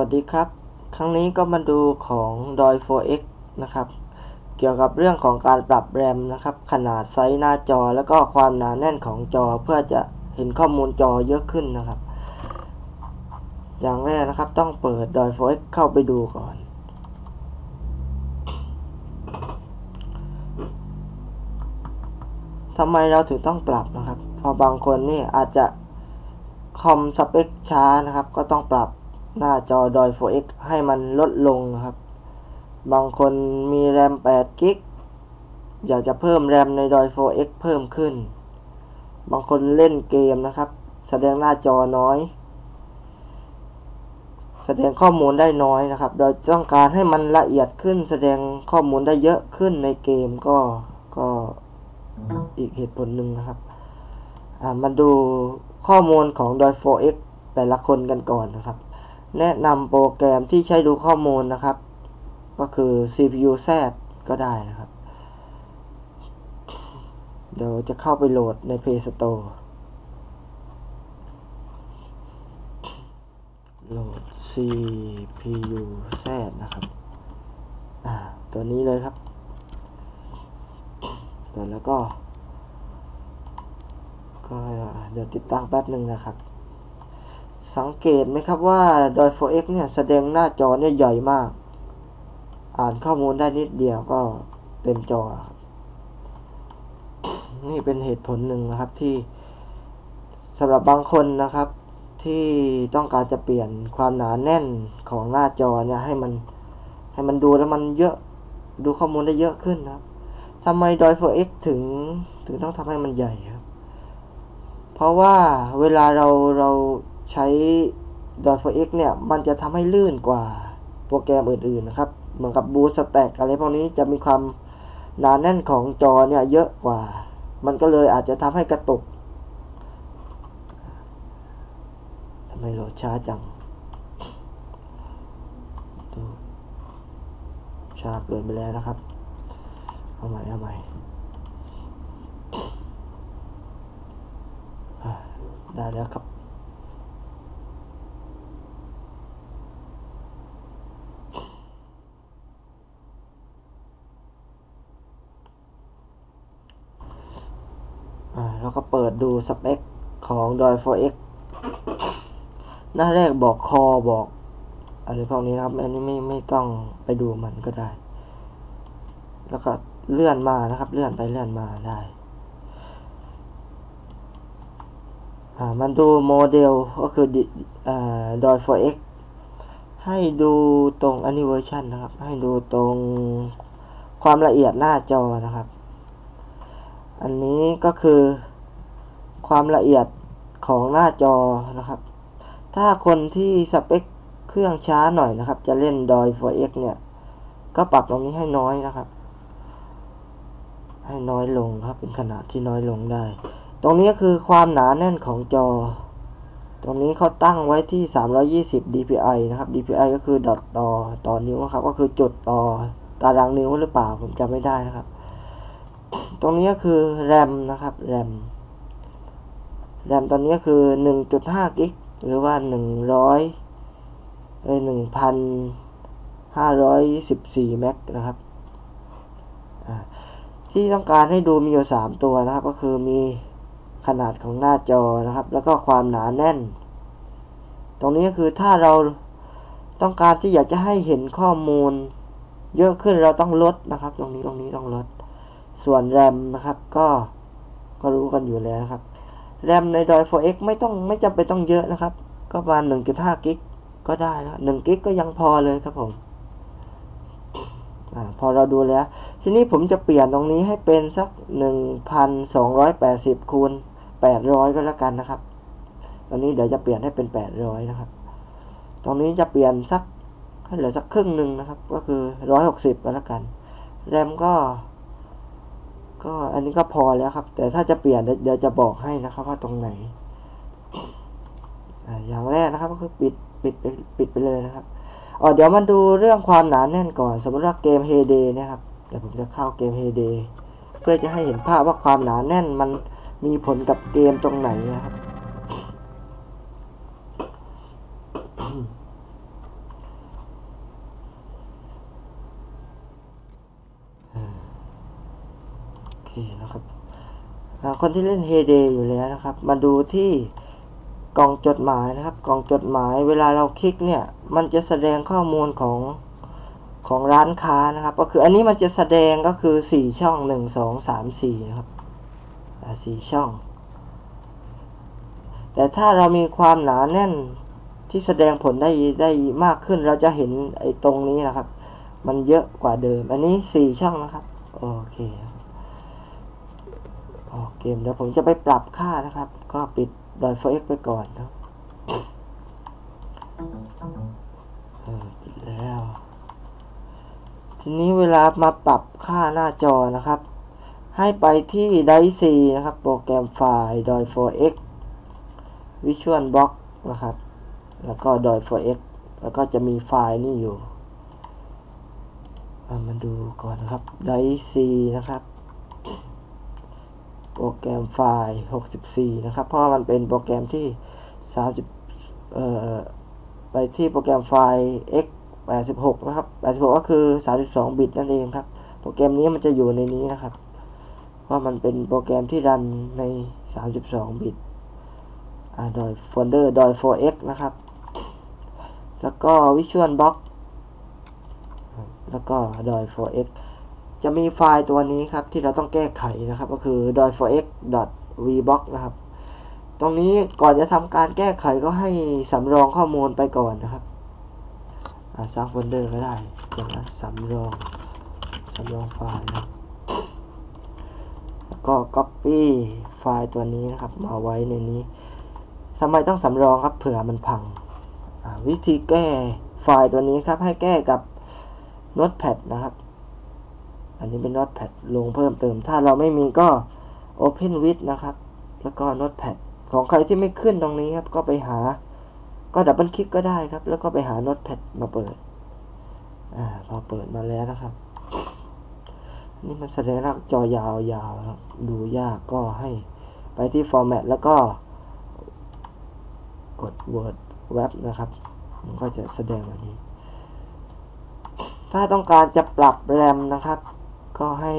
วัสดีครับ ครั้งนี้ก็มาดูของดอย 4x นะครับ เกี่ยวกับเรื่องของการปรับแรมนะครับ ขนาดไซส์หน้าจอแล้วก็ความหนาแน่นของจอเพื่อจะเห็นข้อมูลจอเยอะขึ้นนะครับ อย่างแรกนะครับต้องเปิดดอย 4x เข้าไปดูก่อน ทำไมเราถึงต้องปรับนะครับเพราะบางคนนี่อาจจะคอมสเปคช้านะครับ ก็ต้องปรับ หน้าจอดอย 4x ให้มันลดลงนะครับ บางคนมีแรม8กิกอยากจะเพิ่มแรมในดอย 4x เพิ่มขึ้น บางคนเล่นเกมนะครับ แสดงหน้าจอน้อย แสดงข้อมูลได้น้อยนะครับ โดยต้องการให้มันละเอียดขึ้น แสดงข้อมูลได้เยอะขึ้นในเกมก็ก็อีกเหตุผลหนึ่งนะครับมาดูข้อมูลของดอย 4x แต่ละคนกันก่อนนะครับ แนะนำโปรแกรมที่ใช้ดูข้อมูลนะครับ ก็คือ CPU Z ก็ได้นะครับ เดี๋ยวจะเข้าไปโหลดใน Play Store โหลด CPU Z นะครับตัวนี้เลยครับแล้วก็ ก็เดี๋ยวติดตั้งแป๊บหนึ่งนะครับ สังเกตไหมครับว่าดอย 4x เนี่ยแสดงหน้าจอเนี่ยใหญ่มาก อ่านข้อมูลได้นิดเดียวก็เต็มจอ นี่เป็นเหตุผลหนึ่งนะครับที่สำหรับบางคนนะครับ ที่ต้องการจะเปลี่ยนความหนาแน่นของหน้าจอเนี่ยให้มันให้มันดูแล้วมันเยอะดูข้อมูลได้เยอะขึ้นนะครับทำไมดอย 4x ถึงถึงต้องทำให้มันใหญ่ครับ เพราะว่าเวลาเราเรา ใช้ดอย 4x เนี่ย มันจะทำให้ลื่นกว่าโปรแกรมอื่นๆนะครับ เหมือนกับบูสแต็กอะไรพวกนี้จะมีความหนานแน่นของจอเนี่ยเยอะกว่า มันก็เลยอาจจะทำให้กระตุกทำไมโหลดช้าจังช้าเกินไปแล้วนะครับ เอาใหม่เอาใหม่ได้แล้วครับ แล้วก็เปิ ดูสเปคของดอย 4x หน้าแรกบอกคอบอกอะไรพวกนี้นะครับ อันนี้ไม่ไม่ต้องไปดูมันก็ได้ แล้วก็เลื่อนมานะครับ เลื่อนไปเลื่อนมาได้อ่ามันดูโมเดลก็คืออ่าดอย 4x ให้ดูตรงอันนี้เวอร์ชันนะครับ ให้ดูตรงความละเอียดหน้าจอนะครับ อันนี้ก็คือ ความละเอียดของหน้าจอนะครับ ถ้าคนที่สเปคเครื่องช้าหน่อยนะครับ จะเล่นดอย 4x เนี่ย ก็ปรับตรงนี้ให้น้อยนะครับ ให้น้อยลงครับ เป็นขนาดที่น้อยลงได้ ตรงนี้ก็คือความหนาแน่นของจอ ตรงนี้เขาตั้งไว้ที่ 320 dpi นะครับ dpi ก็คือดอทต่อต่อนิ้วครับ ก็คือจุดต่อตารางนิ้วหรือเปล่าผมจำไม่ได้นะครับ ตรงนี้ก็คือแรมนะครับแรม แรมตอนนี้คือ 1.5 กิก หรือว่า 100เอ้ย1,514 แม็กนะครับ ที่ต้องการให้ดูมีอยู่ 3 ตัวนะครับ ก็คือมีขนาดของหน้าจอนะครับ แล้วก็ความหนาแน่น ตรงนี้ก็คือถ้าเราต้องการที่อยากจะให้เห็นข้อมูล เยอะขึ้นเราต้องลดนะครับ ตรงนี้ตรงนี้ต้องลด ส่วนแรมนะครับ ก็ก็รู้กันอยู่แล้วนะครับ แรมในดอย 4x ไม่ต้องไม่จำเป็นต้องเยอะนะครับ ก็ประมาณ 1.5 กิกก็ได้แล้ว1กิกก็ยังพอเลยครับผมอพอเราดูแล้ว ทีนี้ผมจะเปลี่ยนตรงนี้ให้เป็นสัก 1,280 คูณ 800 ก็แล้วกันนะครับ ตอนนี้เดี๋ยวจะเปลี่ยนให้เป็น 800 นะครับ ตรงนี้จะเปลี่ยนสักให้เหลือสักครึ่งหนึ่งนะครับ ก็คือ 160 ก็แล้วกัน แรมก็ ก็อันนี้ก็พอแล้วครับ แต่ถ้าจะเปลี่ยนเดี๋ยวจะบอกให้นะครับว่าตรงไหนอย่างแรกนะครับก็คือปิดปิดปิดไปเลยนะครับอ๋อเดี๋ยวมันดูเรื่องความหนาแน่นก่อน สมมติว่าเกม HD นะครับเดี๋ยวผมจะเข้าเกม HD เพื่อจะให้เห็นภาพว่าความหนาแน่นมันมีผลกับเกมตรงไหนนะครับ นะครับ คนที่เล่นเฮเดอยู่แล้วนะครับ มาดูที่กล่องจดหมายนะครับ กล่องจดหมายเวลาเราคลิกเนี่ย มันจะแสดงข้อมูลของของร้านค้านะครับ ก็คืออันนี้มันจะแสดงก็คือสี่ช่องหนึ่งสองสามสี่นะครับสี่ช่อง แต่ถ้าเรามีความหนาแน่นที่แสดงผลได้ได้มากขึ้นเราจะเห็นไอ้ตรงนี้นะครับ มันเยอะกว่าเดิม อันนี้สี่ช่องนะครับ โอเค เกมเดี๋ยวผมจะไปปรับค่านะครับ ก็ปิดดอยโฟเอ็กไปก่อนนะปิดแล้ว ทีนี้เวลามาปรับค่าหน้าจอนะครับ ให้ไปที่ไดซีนะครับ โปรแกรมไฟล์ดอย 4x Visual Box นะครับ แล้วก็ดอย 4x แล้วก็จะมีไฟล์นี่อยู่ มาดูก่อนนะครับไดซีนะครับ โปรแกรมไฟล์ 64 นะครับ เพราะมันเป็นโปรแกรมที่ 30 เอ่อ ไปที่โปรแกรมไฟล์ x 86 นะครับ 86 ก็คือ 32 บิตนั่นเองครับ โปรแกรมนี้มันจะอยู่ในนี้นะครับ เพราะมันเป็นโปรแกรมที่รันใน 32 บิตโดยโฟลเดอร์โดย 4x นะครับ แล้วก็ Visual Box แล้วก็โดย 4x จะมีไฟล์ตัวนี้ครับที่เราต้องแก้ไขนะครับ ก็คือ d o i 4 x vbox นะครับ ตรงนี้ก่อนจะทำการแก้ไขก็ให้สำรองข้อมูลไปก่อนนะครับสร้างโฟลเดอร์ก็ได้เดี๋ยวนะสำรองสำรองไฟล์นะก็ copy ไฟล์ตัวนี้นะครับ มาไว้ในนี้ทำไมต้องสำรองครับเผื่อมันพัง วิธีแก้ไฟล์ตัวนี้ครับให้แก้กับ Notepad นะครับ อันนี้เป็น Notepad ลงเพิ่มเติม ถ้าเราไม่มีก็ Open with นะครับ แล้วก็ Notepad ของใครที่ไม่ขึ้นตรงนี้ครับ ก็ไปหา ก็ดับเบิลคลิกก็ได้ครับ แล้วก็ไปหา Notepad มาเปิด อ่า พอเปิดมาแล้วนะครับ นี่มันแสดงจอยาวๆครับ ดูยากก็ให้ไปที่ Format แล้วก็ กด Word Web นะครับ มันก็จะแสดงแบบนี้ ถ้าต้องการจะปรับแรมนะครับ ก็ให้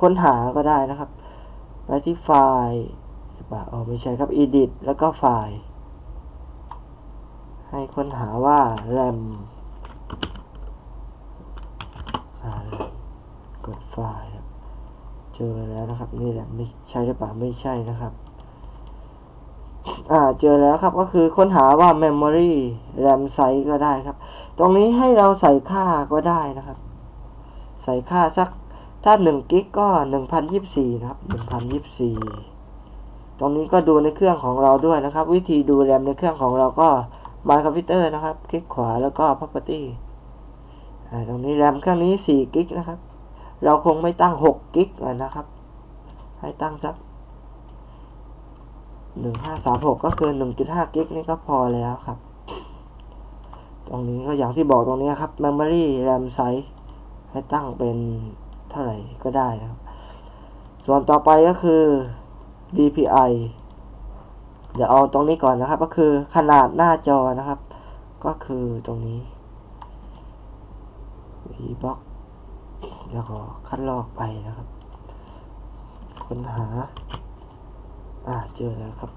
ค้นหาก็ได้นะครับ ไปที่ไฟล์ป่าอ๋อไม่ใช่ครับ edit แล้วก็ไฟล์ ให้ค้นหาว่า ram กดไฟล์เจอแล้วนะครับ นี่แหละไม่ใช่หรือเปล่าไม่ใช่นะครับ อ่าเจอแล้วครับก็คือค้นหาว่า memory ram size ก็ได้ครับ ตรงนี้ให้เราใส่ค่าก็ได้นะครับ ใส่ค่าสัก ถ้า1กิกก็ 1024 นะครับ 1024 ตรงนี้ก็ดูในเครื่องของเราด้วยนะครับ วิธีดูแรมในเครื่องของเราก็ My Computer นะครับ คลิกขวาแล้วก็ Property ตรงนี้แรมเครื่องนี้4กิกนะครับ เราคงไม่ตั้ง6กิกนะครับ ให้ตั้งสัก 1536 ก็คือ 1.5กิกนี่ก็พอแล้วครับ ตรงนี้ก็อย่างที่บอกตรงนี้ครับ Memory RAM Size ให้ตั้งเป็น เท่าไหร่ก็ได้นะครับ ส่วนต่อไปก็คือ DPI เดี๋ยวเอาตรงนี้ก่อนนะครับ ก็คือขนาดหน้าจอนะครับ ก็คือตรงนี้ VBox แล้วก็คัดลอกไปนะครับ ค้นหา อ่าเจอแล้วครับ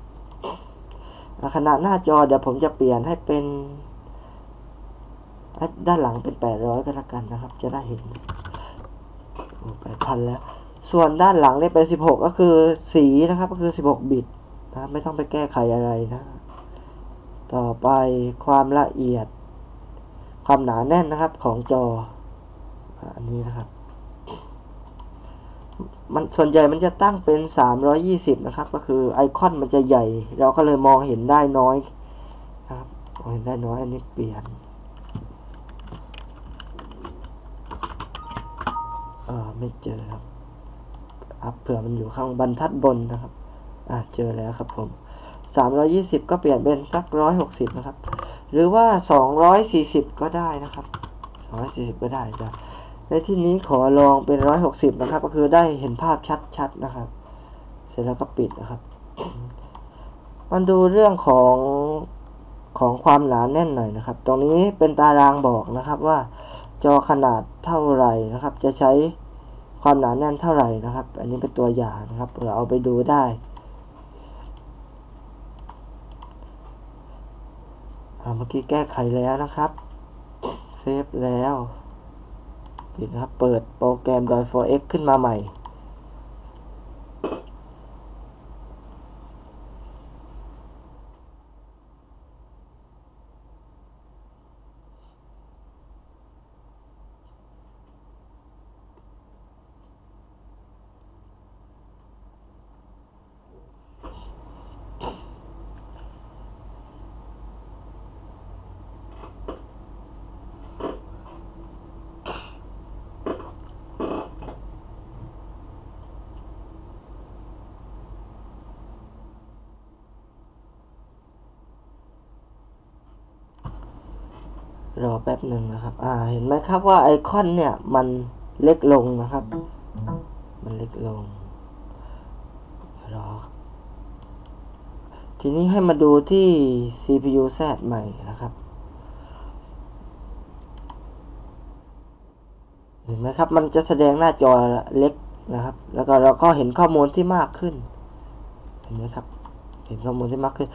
ขนาดหน้าจอเดี๋ยวผมจะเปลี่ยนให้เป็น ด้านหลังเป็น 800 ก็แล้วกันนะครับ จะได้เห็น แปดพันแล้ว ส่วนด้านหลังเนี่ยเป็นสิบหกก็คือสีนะครับ ก็คือสิบหกบิตนะไม่ต้องไปแก้ไขอะไรนะ ต่อไปความละเอียด ความหนาแน่นนะครับของจออันนี้นะครับ มันส่วนใหญ่มันจะตั้งเป็น 320 นะครับ ก็คือไอคอนมันจะใหญ่ เราก็เลยมองเห็นได้น้อยนะครับมองเห็นได้น้อยอันนี้เปลี่ยน ไม่เจอครับ อัพเผื่อมันอยู่ข้างบรรทัดบนนะครับ อ่าเจอแล้วครับผม320 ก็เปลี่ยนเป็นสัก 160 นะครับ หรือว่า 240 ก็ได้นะครับ 240 ก็ได้จ้ะในที่นี้ขอลองเป็น 160 นะครับ ก็คือได้เห็นภาพชัดๆนะครับ เสร็จแล้วก็ปิดนะครับ มันดูเรื่องของของความหนาแน่นหน่อยนะครับ ตรงนี้เป็นตารางบอกนะครับว่าจอขนาดเท่าไหร่นะครับ จะใช้ ความหนาแน่นเท่าไหร่นะครับ อันนี้เป็นตัวอย่างนะครับเผื่อเอาไปดูได้เมื่อกี้แก้ไขแล้วนะครับเซฟแล้วปิดนะครับ เปิดโปรแกรม d o i 4x ขึ้นมาใหม่ รอแป๊บหนึ่งนะครับ อ่า เห็นไหมครับว่าไอคอนเนี่ยมันเล็กลงนะครับ มันเล็กลง รอ ทีนี้ให้มาดูที่ CPU Z ใหม่นะครับ เห็นไหมครับ มันจะแสดงหน้าจอเล็กนะครับ แล้วก็เราก็เห็นข้อมูลที่มากขึ้น เห็นไหมครับ เห็นข้อมูลที่มากขึ้น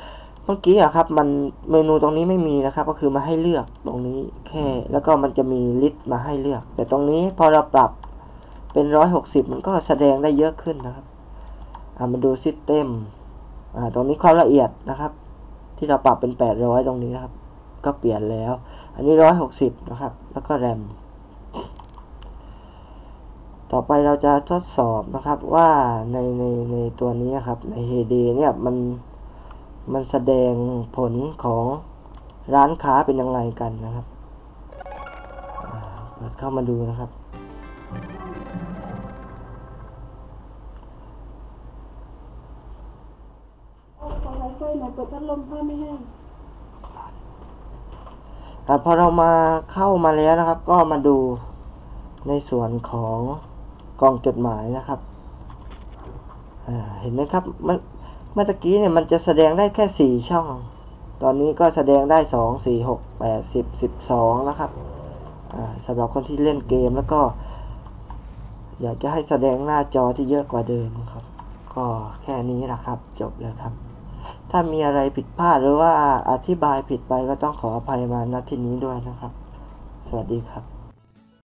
เมื่อกี้อะครับ มันเมนูตรงนี้ไม่มีนะครับ ก็คือมาให้เลือกตรงนี้แค่ แล้วก็มันจะมีลิสต์มาให้เลือก แต่ตรงนี้พอเราปรับเป็นร้อยหกสิบมันก็แสดงได้เยอะขึ้นนะครับ อ่ามาดูซิสเต็มอ่าตรงนี้ความละเอียดนะครับ ที่เราปรับเป็นแปดร้อยตรงนี้นะครับ ก็เปลี่ยนแล้ว อันนี้ร้อยหกสิบนะครับ แล้วก็แรมต่อไปเราจะทดสอบนะครับว่าในในในตัวนี้ครับใน HD เนี่ยมัน มันแสดงผลของร้านค้าเป็นยังไงกันนะครับอ่าเปิดเข้ามาดูนะครับเอาขอไฟไฟหน่อยเปิดพัดลมผ้าไม่แห้งอ่าพอเรามาเข้ามาแล้วนะครับ ก็มาดูในส่วนของกล่องจดหมายนะครับอ่าเห็นไหมครับเมื่อเมื่อตะกี้เนี่ยมันจะแสดงได้แค่สี่ช่อง ตอนนี้ก็แสดงได้สองสี่หกแปดสิบสิบสองนะครับสำหรับคนที่เล่นเกมแล้วก็ อยากจะให้แสดงหน้าจอที่เยอะกว่าเดิมครับ ก็แค่นี้นะครับ จบแล้วครับ ถ้ามีอะไรผิดพลาดหรือว่าอธิบายผิดไปก็ต้องขออภัยมาณที่นี้ด้วยนะครับ สวัสดีครับ